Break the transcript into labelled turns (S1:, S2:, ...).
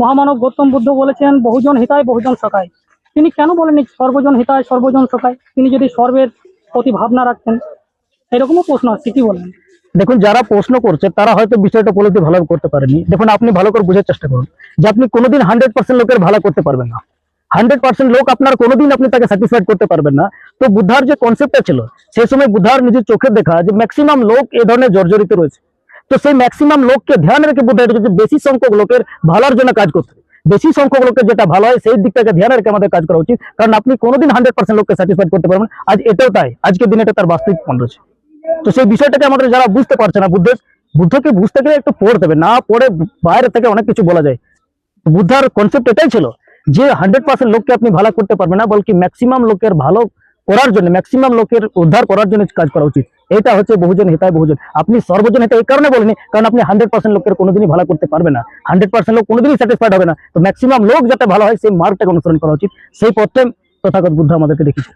S1: মহামানব গৌতম বুদ্ধ বলেছেন, বহুজন হিতায়, বহুজন সকায় তিনি কেন বলেনি সর্বজন হিতায়, সর্বজন সকায় তিনি যদি সর্বের প্রতি ভাবনা রাখতেন, এরকমও প্রশ্ন আছে, কি বলেন?
S2: দেখুন, যারা প্রশ্ন করছে, তারা হয়তো বিষয়টা উপলব্ধি ভালো করতে পারেনি। দেখুন, আপনি ভালো করে বোঝার চেষ্টা করুন যে আপনি কোনোদিন হান্ড্রেড পার্সেন্ট লোকের ভালো করতে পারবেন না। হান্ড্রেড পার্সেন্ট লোক আপনার কোনোদিন আপনি তাকে স্যাটিসফাইড করতে পারবেন না। তো বুদ্ধার যে কনসেপ্টটা ছিল সেই সময় বুদ্ধার নিজের চোখে দেখা যে ম্যাক্সিমাম লোক এ ধরনের জর্জরিত রয়েছে। তো সেই ম্যাক্সিমাম লোককে ধ্যান রেখে বুদ্ধা এটা যে বেশি সংখ্যক লোকের ভালোর জন্য কাজ করতে বেশি সংখ্যক লোকের যেটা ভালো হয়, সেই দিকটাকে ধ্যান রেখে আমাদের কাজ করা উচিত। কারণ আপনি কোনোদিন হান্ড্রেড পার্সেন্ট লোককে স্যাটিসফাইড করতে পারবেন আজ এটাও তাই। আজকের দিনে এটা তার বাস্তবিক পণ রয়েছে। তো সেই বিষয়টাকে আমাদের যারা বুঝতে পারছে না, বুদ্ধের বুদ্ধকে বুঝতে গেলে একটু পড়তে হবে না পড়ে বাইরে থেকে অনেক কিছু বলা যায়। বুদ্ধার কনসেপ্ট এটাই ছিল যে হান্ড্রেড পার্সেন্ট লোককে আপনি ভালো করতে পারবেন না, বলকি ম্যাক্সিমাম লোকের ভালো করার জন্য ম্যাক্সিমাম লোকের উদ্ধার করার জন্য কাজ করা উচিত। এটা হচ্ছে বহুজন হিতায় বহুজন। আপনি সর্বজন হিতা এই কারণে বলেনি, কারণ আপনি হান্ড্রেড পার্সেন্ট লোকের কোনোদিনই ভালো করতে পারবে না। হান্ড্রেড পার্সেন্ট লোক কোনোদিনই স্যাটিসফাইড হবে না। তো ম্যাক্সিমাম লোক যাতে ভালো হয়, সেই মার্গটাকে অনুসরণ করা উচিত। সেই পথে তথাগত বুদ্ধ আমাদেরকে দেখিয়েছে।